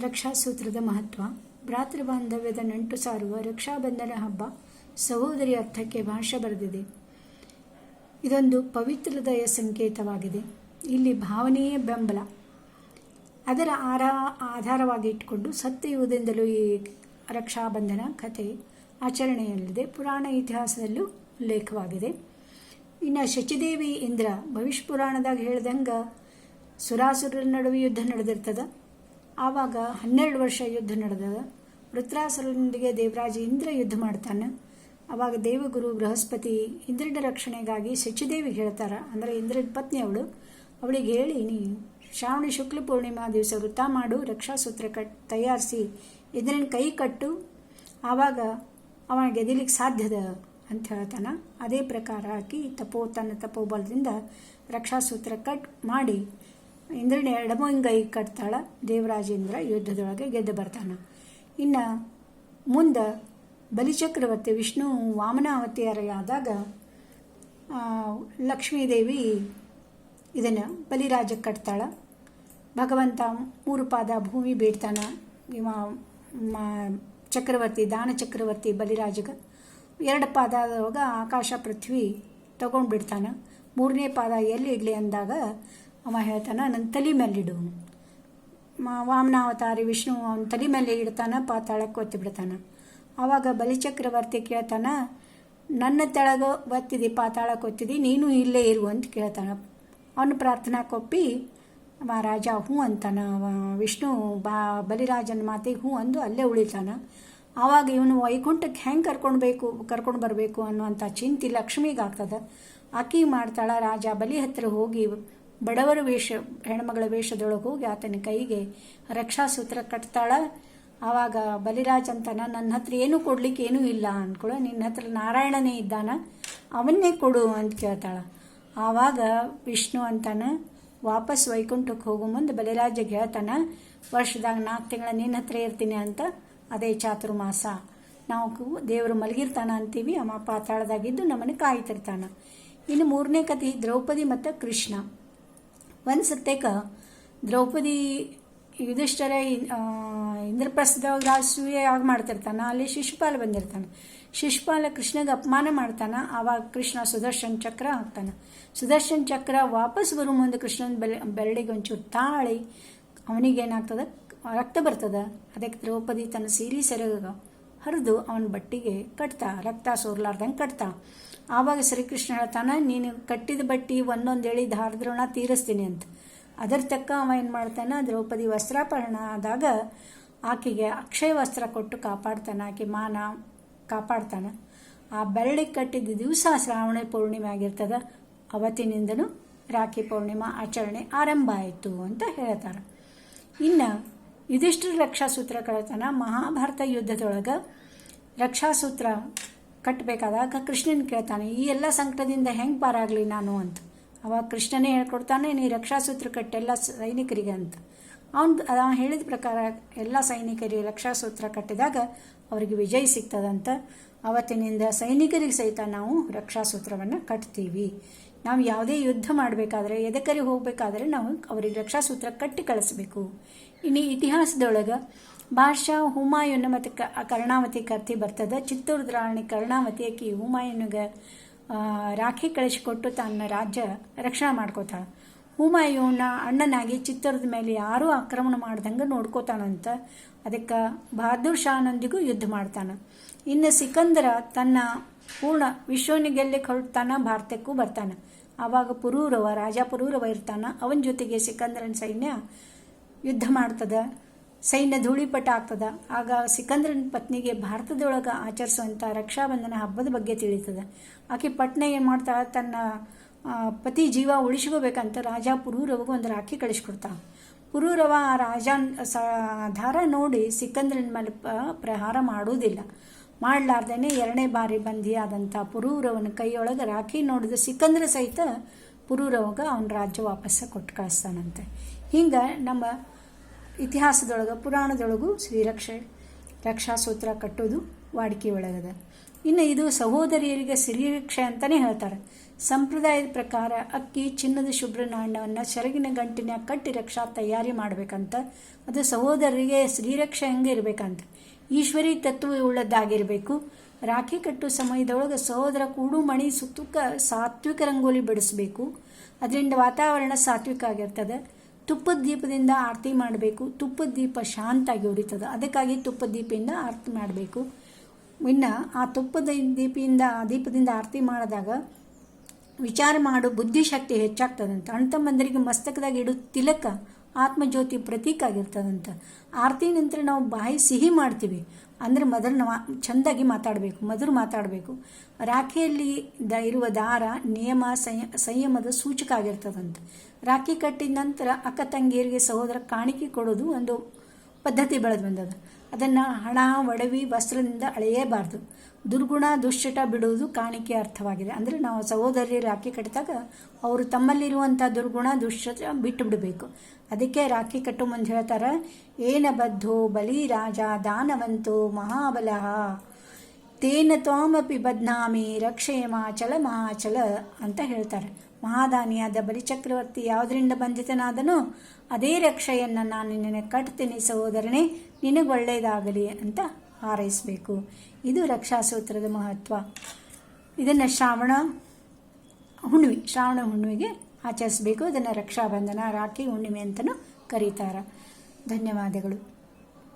ರಕ್ಷಾಸೂತ್ರದ ಮಹತ್ವ. ಭ್ರಾತೃ ಬಾಂಧವ್ಯದ ನಂಟು ಸಾರುವ ರಕ್ಷಾಬಂಧನ ಹಬ್ಬ ಸಹೋದರಿ ಅರ್ಥಕ್ಕೆ ಭಾಷೆ ಬರೆದಿದೆ. ಇದೊಂದು ಪವಿತ್ರದಯ ಸಂಕೇತವಾಗಿದೆ. ಇಲ್ಲಿ ಭಾವನೆಯೇ ಬೆಂಬಲ. ಅದರ ಆರ, ಆಧಾರವಾಗಿ ಇಟ್ಟುಕೊಂಡು ಸತ್ಯಯುಗದಿಂದಲೂ ಈ ರಕ್ಷಾಬಂಧನ ಕಥೆ ಆಚರಣೆಯಲ್ಲಿದೆ ಪುರಾಣ ಇತಿಹಾಸದಲ್ಲೂ ಉಲ್ಲೇಖವಾಗಿದೆ. ಇನ್ನು ಶಚಿದೇವಿ ಇಂದ್ರ ಭವಿಷ್ಯ ಪುರಾಣದಾಗ ಹೇಳ್ದಂಗೆ ಸುರಾಸುರರ ನಡುವೆ ಯುದ್ಧ ನಡೆದಿರ್ತದೆ. ಆವಾಗ ಹನ್ನೆರಡು ವರ್ಷ ಯುದ್ಧ ನಡೆದ. ವೃತ್ರಾಸುರನೊಂದಿಗೆ ದೇವರಾಜ ಇಂದ್ರ ಯುದ್ಧ ಮಾಡ್ತಾನೆ. ಆವಾಗ ದೇವಗುರು, ಬೃಹಸ್ಪತಿ ಇಂದ್ರನ ರಕ್ಷಣೆಗಾಗಿ ಶಚಿದೇವಿಗೆ ಹೇಳ್ತಾರೆ. ಅಂದರೆ ಇಂದ್ರನ ಪತ್ನಿ ಅವಳು. ಅವಳಿಗೆ ಹೇಳಿ, ನೀ ಶ್ರಾವಣಿ ಶುಕ್ಲ ಪೂರ್ಣಿಮಾ ದಿವಸ ವೃತ್ತ ಮಾಡು, ರಕ್ಷಾಸೂತ್ರ ಕಟ್, ತಯಾರಿಸಿ, ಇಂದ್ರನ ಕೈ ಕಟ್ಟು. ಆವಾಗ ಅವ ಗೆದಿಲಿಕ್ಕೆ ಸಾಧ್ಯದ? ಅಂತ ಹೇಳ್ತಾನ. ಅದೇ ಪ್ರಕಾರ ಹಾಕಿ ತಪೋ, ತನ್ನ ತಪೋಬಲದಿಂದ ರಕ್ಷಾಸೂತ್ರ ಕಟ್ ಮಾಡಿ ಇಂದ್ರನ ಎಡಮಂಗೈ ಕಟ್ತಾಳ ದೇವರಾಜೇಂದ್ರ ಯುದ್ಧದೊಳಗೆ ಗೆದ್ದು ಬರ್ತಾನ. ಇನ್ನು ಮುಂದೆ ಬಲಿಚಕ್ರವರ್ತಿ ವಿಷ್ಣು ವಾಮನ ವಾಮನಾವತಾರಿಯಾದಾಗ ಲಕ್ಷ್ಮೀದೇವಿ ಇದನ್ನು ಬಲಿರಾಜಕ್ಕೆ ಕಟ್ತಾಳ. ಭಗವಂತ ಮೂರು ಪಾದ ಭೂಮಿ ಬೀಡ್ತಾನ ಇವ ಚಕ್ರವರ್ತಿ, ದಾನ ಚಕ್ರವರ್ತಿ ಬಲಿರಾಜಗ. ಎರಡು ಪಾದ ಆದಾಗ ಆಕಾಶ ಪೃಥ್ವಿ ತಗೊಂಡು ಬಿಡ್ತಾನೆ ಮೂರನೇ ಪಾದ ಎಲ್ಲಿ ಇಡಲಿ ಅಂದಾಗ ಅವ ಹೇಳ್ತಾನ ನನ್ನ ತಲೆ ಮೇಲಿಡು ವಾಮನಾವತಾರಿ ವಿಷ್ಣು ಅವನ ತಲೆ ಮೇಲೆ ಇಡ್ತಾನ, ಪಾತಾಳಕ್ಕೆ ಒತ್ತಿ ಬಿಡ್ತಾನೆ. ಆವಾಗ ಬಲಿಚಕ್ರವರ್ತಿ ಕೇಳ್ತಾನ, ನನ್ನ ತೆಳಗ ಒತ್ತಿದಿ, ಪಾತಾಳಕ್ಕೆ ಒತ್ತಿದಿ, ನೀನು ಇಲ್ಲೇ ಇರು ಅಂತ ಕೇಳ್ತಾನ. ಅವನು ಪ್ರಾರ್ಥನಾ ಕೊಪ್ಪಿ ರಾಜ ಹ್ಞೂ ಅಂತಾನ ವಿಷ್ಣು ಬಾ, ಬಲಿರಾಜನ ಮಾತಿಗೆ ಹ್ಞೂ ಅಂದು ಅಲ್ಲೇ ಉಳಿತಾನ. ಆವಾಗ ಇವನು ವೈಕುಂಠಕ್ಕೆ ಹೆಂಗೆ ಕರ್ಕೊಳ್ಬೇಕು ಕರ್ಕೊಂಡು ಬರಬೇಕು ಅನ್ನುವಂಥ ಚಿಂತೆ ಲಕ್ಷ್ಮಿಗಾಗ್ತದೆ ಆಕಿ ಮಾಡ್ತಾಳ ರಾಜ, ಬಲಿ ಹತ್ತಿರ ಹೋಗಿ ಬಡವರ ವೇಷ, ಹೆಣ್ಮಗಳ ವೇಷದೊಳಗೆ ಹೋಗಿ ಆತನ ಕೈಗೆ ರಕ್ಷಾಸೂತ್ರ ಕಟ್ತಾಳ. ಆವಾಗ ಬಲಿರಾಜ್ ಅಂತಾನ ನನ್ನ ಹತ್ರ ಏನೂ ಕೊಡ್ಲಿಕ್ಕೆ ಏನೂ ಇಲ್ಲ ಅನ್ಕೊಳ. ನಿನ್ನ ಹತ್ರ ನಾರಾಯಣನೇ ಇದ್ದಾನ, ಅವನ್ನೇ ಕೊಡು ಅಂತ ಕೇಳ್ತಾಳ. ಆವಾಗ ವಿಷ್ಣು ಅಂತಾನ ವಾಪಸ್ ವೈಕುಂಠಕ್ಕೆ ಹೋಗೋ ಮುಂದೆ ಬಲಿರಾಜಗೆ ಹೇಳ್ತಾನ, ವರ್ಷದಾಗ ನಾಲ್ಕು ತಿಂಗಳ ನಿನ್ನ ಹತ್ರ ಇರ್ತೀನಿ ಅಂತ. ಅದೇ ಚಾತುರ್ಮಾಸ, ನಾವು ದೇವರು ಮಲಗಿರ್ತಾನ ಅಂತೀವಿ. ಅಮ್ಮ ಪಾತಾಳದಾಗಿದ್ದು ನಮ್ಮನ್ನು ಕಾಯ್ತಿರ್ತಾನ. ಇನ್ನು ಮೂರನೇ ಕಥೆ, ದ್ರೌಪದಿ ಮತ್ತು ಕೃಷ್ಣ. ಸತ್ಯಕ್ಕೆ ದ್ರೌಪದಿ ಯುಧಿಷ್ಠರ ಇಂದ್ರಪ್ರಸ್ಥದಾಗ ರಾಜಸೂಯ ಯಾವಾಗ ಮಾಡ್ತಿರ್ತಾನ, ಅಲ್ಲಿ ಶಿಶುಪಾಲ ಬಂದಿರ್ತಾನೆ. ಶಿಶುಪಾಲ ಕೃಷ್ಣಗೆ ಅಪಮಾನ ಮಾಡ್ತಾನ, ಆವಾಗ ಕೃಷ್ಣ ಸುದರ್ಶನ್ ಚಕ್ರ ಹಾಕ್ತಾನ. ಸುದರ್ಶನ್ ಚಕ್ರ ವಾಪಸ್ ಬರೋ ಮುಂದೆ ಕೃಷ್ಣನ ಬೆಲೆ, ಬೆರಳಿಗೆ ಒಂಚೂರು ತಾಳಿ, ಅವನಿಗೇನಾಗ್ತದೆ, ರಕ್ತ ಬರ್ತದೆ. ಅದಕ್ಕೆ ದ್ರೌಪದಿ ತನ್ನ ಸೀರೆ ಸೆರಗ ಹರಿದು ಅವನ ಬಟ್ಟಿಗೆ ಕಟ್ತಾ, ರಕ್ತ ಸೋರ್ಲಾರ್ದಂಗೆ ಕಟ್ತಾ, ಆವಾಗ ಶ್ರೀಕೃಷ್ಣ ಹೇಳ್ತಾನೆ, ನೀನು ಕಟ್ಟಿದ ಬಟ್ಟಿ ಒಂದೊಂದು ಎಳಿ ಧಾರದ್ರೋಣ ತೀರಿಸ್ತೀನಿ ಅಂತ. ಅದರ ತಕ್ಕ ಅವ ಏನು ಮಾಡ್ತಾನೆ ದ್ರೌಪದಿ ವಸ್ತ್ರಾಪರಣ ಆದಾಗ ಆಕೆಗೆ ಅಕ್ಷಯ ವಸ್ತ್ರ ಕೊಟ್ಟು ಕಾಪಾಡ್ತಾನೆ, ಆಕೆ ಮಾನ ಕಾಪಾಡ್ತಾನೆ. ಆ ಬೆರಳಿಗೆ ಕಟ್ಟಿದ ದಿವಸ ಶ್ರಾವಣ ಪೂರ್ಣಿಮೆ ಆಗಿರ್ತದೆ. ಅವತ್ತಿನಿಂದನೂ ರಾಖಿ ಪೂರ್ಣಿಮಾ ಆಚರಣೆ ಆರಂಭ ಆಯಿತು ಅಂತ ಹೇಳ್ತಾರೆ. ಇನ್ನು ಯುಧಿಷ್ಠಿರ ರಕ್ಷಾಸೂತ್ರ ಕಳತನ ಮಹಾಭಾರತ ಯುದ್ಧದೊಳಗೆ ರಕ್ಷಾಸೂತ್ರ ಕಟ್ಟಬೇಕಾದಾಗ ಕೃಷ್ಣನ್ ಕೇಳ್ತಾನೆ, ಈ ಎಲ್ಲ ಸಂಕಟದಿಂದ ಹೆಂಗೆ ಪಾರಾಗಲಿ ನಾನು? ಅಂತ. ಅವಾಗ ಕೃಷ್ಣನೇ ಹೇಳ್ಕೊಡ್ತಾನೆ, ನೀ ರಕ್ಷಾಸೂತ್ರ ಕಟ್ಟೆಲ್ಲ ಸೈನಿಕರಿಗೆ ಅಂತ. ಅವನು ಅವ ಹೇಳಿದ ಪ್ರಕಾರ ಎಲ್ಲ ಸೈನಿಕರಿಗೆ ರಕ್ಷಾಸೂತ್ರ ಕಟ್ಟಿದಾಗ ಅವರಿಗೆ ವಿಜಯ ಸಿಗ್ತದಂತ. ಅವತ್ತಿನಿಂದ ಸೈನಿಕರಿಗೆ ಸಹಿತ ನಾವು ರಕ್ಷಾಸೂತ್ರವನ್ನು ಕಟ್ತೀವಿ. ನಾವು ಯಾವುದೇ ಯುದ್ಧ ಮಾಡಬೇಕಾದ್ರೆ, ಎದಕರಿ ಹೋಗಬೇಕಾದ್ರೆ ನಾವು ಅವರಿಗೆ ರಕ್ಷಾಸೂತ್ರ ಕಟ್ಟಿ ಕಳಿಸ್ಬೇಕು. ಇನ್ನು ಇತಿಹಾಸದೊಳಗೆ ಭಾಷಾ ಹುಮಾಯೂನ್ ಮತ್ತು ಕ ಕರ್ಣಾವತಿ ಕರ್ತಿ ಬರ್ತದೆ. ಚಿತ್ತೂರು ರಾಣಿ ಕರ್ಣಾವತಿ ಆಕಿ ಹುಮಾಯೂನಿಗೆ ರಾಖಿ ಕಳಿಸಿಕೊಟ್ಟು ತನ್ನ ರಾಜ್ಯ ರಕ್ಷಣೆ ಮಾಡ್ಕೋತಾಳೆ ಹುಮಾಯೂನ ಅಣ್ಣನಾಗಿ ಚಿತ್ತೂರದ ಮೇಲೆ ಯಾರೂ ಆಕ್ರಮಣ ಮಾಡ್ದಂಗೆ ನೋಡ್ಕೋತಾನಂತ ಅದಕ್ಕೆ ಬಹದ್ದೂರ್ ಶಾನೊಂದಿಗೂ ಯುದ್ಧ ಮಾಡ್ತಾನೆ. ಇನ್ನು ಸಿಕಂದರ ತನ್ನ ಪೂರ್ಣ ವಿಶ್ವನ ಗೆಲ್ಲಕ್ಕೆ ಹೊರಡ್ತಾನ ಭಾರತಕ್ಕೂ ಬರ್ತಾನೆ. ಆವಾಗ ಪುರೂರವ, ರಾಜ ಪುರೂರವ ಇರ್ತಾನ. ಅವನ ಜೊತೆಗೆ ಸಿಕಂದ್ರನ ಸೈನ್ಯ ಯುದ್ಧ ಮಾಡ್ತದ. ಸೈನ್ಯ ಧೂಳಿಪಟ ಆಗ್ತದ. ಆಗ ಸಿಕಂದ್ರನ ಪತ್ನಿಗೆ ಭಾರತದೊಳಗೆ ಆಚರಿಸುವಂಥ ರಕ್ಷಾಬಂಧನ ಹಬ್ಬದ ಬಗ್ಗೆ ತಿಳಿತದೆ. ಆಕೆ ಪಟ್ನೆ ಏನು ಮಾಡ್ತಾಳೆ? ತನ್ನ ಪತಿ ಜೀವ ಉಳಿಸ್ಕೋಬೇಕಂತ ರಾಜ ಪುರೂರವಗೂ ಒಂದು ರಾಖಿ ಕಳಿಸ್ಕೊಡ್ತಾ. ಪುರೂರವ ಆ ರಾಜ ಸ ನೋಡಿ ಸಿಕಂದ್ರನ ಮೇಲೆ ಪ್ರಹಾರ ಮಾಡುವುದಿಲ್ಲ. ಮಾಡಲಾರ್ದೇ ಎರಡನೇ ಬಾರಿ ಬಂಧಿಯಾದಂಥ ಪುರೂರವನ ಕೈಯೊಳಗೆ ರಾಖಿ ನೋಡಿದ ಸಿಕ್ಕಂದ್ರೆ ಸಹಿತ ಪುರೂರವಾಗ ಅವನ ರಾಜ್ಯ ವಾಪಸ್ಸು ಕೊಟ್ಟು ಕಳಿಸ್ತಾನಂತೆ. ಹಿಂಗೆ ನಮ್ಮ ಇತಿಹಾಸದೊಳಗೆ, ಪುರಾಣದೊಳಗೂ ಶ್ರೀರಕ್ಷೆ, ರಕ್ಷಾಸೂತ್ರ ಕಟ್ಟೋದು ವಾಡಿಕೆ ಒಳಗದ. ಇನ್ನು ಇದು ಸಹೋದರಿಯರಿಗೆ ಶ್ರೀರಕ್ಷೆ ಅಂತಲೇ ಹೇಳ್ತಾರೆ. ಸಂಪ್ರದಾಯದ ಪ್ರಕಾರ ಅಕ್ಕಿ, ಚಿನ್ನದ ಶುಭ್ರ ನಾಣ್ಯವನ್ನು ಸೆರಗಿನ ಗಂಟಿನ ಕಟ್ಟಿ ರಕ್ಷಾ ತಯಾರಿ ಮಾಡಬೇಕಂತ, ಅದು ಸಹೋದರರಿಗೆ ಶ್ರೀರಕ್ಷೆ ಹೆಂಗೆ ಇರಬೇಕಂತ. ಈಶ್ವರಿ ತತ್ವ ಉಳ್ಳದ್ದಾಗಿರಬೇಕು ರಾಖಿ ಕಟ್ಟು ಸಮಯದೊಳಗೆ ಸಹೋದರ ಕೂಡು ಮಣಿ ಸುತ್ತುಕ ಸಾತ್ವಿಕ ರಂಗೋಲಿ ಬಿಡಿಸ್ಬೇಕು. ಅದರಿಂದ ವಾತಾವರಣ ಸಾತ್ವಿಕ ಆಗಿರ್ತದೆ. ತುಪ್ಪದ ದೀಪದಿಂದ ಆರತಿ ಮಾಡಬೇಕು. ತುಪ್ಪದ ದೀಪ ಶಾಂತಾಗಿ ಉರಿತದೆ. ಅದಕ್ಕಾಗಿ ತುಪ್ಪದ ದೀಪದಿಂದ ಆರತಿ ಮಾಡಬೇಕು. ಇನ್ನು ಆ ತುಪ್ಪದ ದೀಪಿಯಿಂದ, ಆ ದೀಪದಿಂದ ಆರತಿ ಮಾಡಿದಾಗ ವಿಚಾರ ಮಾಡು, ಬುದ್ಧಿಶಕ್ತಿ ಹೆಚ್ಚಾಗ್ತದಂತ. ಅಣ್ತಮ್ಮಂದರಿಗೆ ಮಸ್ತಕದಾಗ ಇಡು ತಿಲಕ ಆತ್ಮಜ್ಯೋತಿ ಪ್ರತೀಕ ಆಗಿರ್ತದಂತ ಆರತಿ ನಂತರ ನಾವು ಬಾಯಿ ಸಿಹಿ ಮಾಡ್ತೀವಿ. ಅಂದರೆ ಮೊದಲು ನಾವು ಚೆಂದಾಗಿ ಮಾತಾಡಬೇಕು, ಮಧುರ ಮಾತಾಡಬೇಕು. ರಾಖಿಯಲ್ಲಿ ದ ಇರುವ ದಾರ, ನಿಯಮ, ಸಂಯ, ಸಂಯಮದ ಸೂಚಕ ಆಗಿರ್ತದಂತ ರಾಖಿ ಕಟ್ಟಿದ ನಂತರ ಅಕ್ಕ ತಂಗಿಯರಿಗೆ, ಸಹೋದರ ಕಾಣಿಕೆ ಕೊಡೋದು ಒಂದು ಪದ್ಧತಿ ಬೆಳೆದು ಬಂದದ ಅದನ್ನು ಹಣ, ಒಡವಿ, ವಸ್ತ್ರದಿಂದ ಅಳೆಯೇಬಾರ್ದು. ದುರ್ಗುಣ, ದುಶ್ಚಟ ಬಿಡುವುದು ಕಾಣಿಕೆ ಅರ್ಥವಾಗಿದೆ. ಅಂದರೆ ನಾವು ಸಹೋದರಿ ರಾಖಿ ಕಟ್ಟಿದಾಗ ಅವರು ತಮ್ಮಲ್ಲಿರುವಂಥ ದುರ್ಗುಣ, ದುಶ್ಚಟ ಬಿಟ್ಟು ಬಿಡಬೇಕು. ಅದಕ್ಕೆ ರಾಖಿ ಕಟ್ಟು ಮುಂದೆ ಹೇಳ್ತಾರೆ, ಏನ ಬದ್ಧೋ ಬಲಿ ರಾಜ ದಾನವಂತೋ ಮಹಾಬಲಃ ತೇನ ತ್ವಾಮಪಿ ಬದ್ನಾಮಿ ರಕ್ಷೇಮಾಚಲಮಾಚಲ ಅಂತ ಹೇಳ್ತಾರೆ. ಮಹಾದಾನಿಯಾದ ಬಲಿಚಕ್ರವರ್ತಿ ಯಾವುದರಿಂದ ಬಂಧಿತನಾದನೋ ಅದೇ ರಕ್ಷೆಯನ್ನು ನಾನು ನಿನ್ನ ಕಟ್ತೀನಿ ಸಹೋದರನೇ ನಿನಗೊಳ್ಳೆಯದಾಗಲಿ ಅಂತ ಹಾರೈಸಬೇಕು. ಇದು ರಕ್ಷಾಸೂತ್ರದ ಮಹತ್ವ. ಇದನ್ನು ಶ್ರಾವಣ ಹುಣ್ಣಿಮೆ, ಶ್ರಾವಣ ಹುಣ್ಣಿಮೆಗೆ ಆಚರಿಸಬೇಕು. ಅದನ್ನು ರಕ್ಷಾಬಂಧನ, ರಾಖಿ ಹುಣ್ಣಿಮೆ ಅಂತಲೂ ಕರೀತಾರೆ. ಧನ್ಯವಾದಗಳು.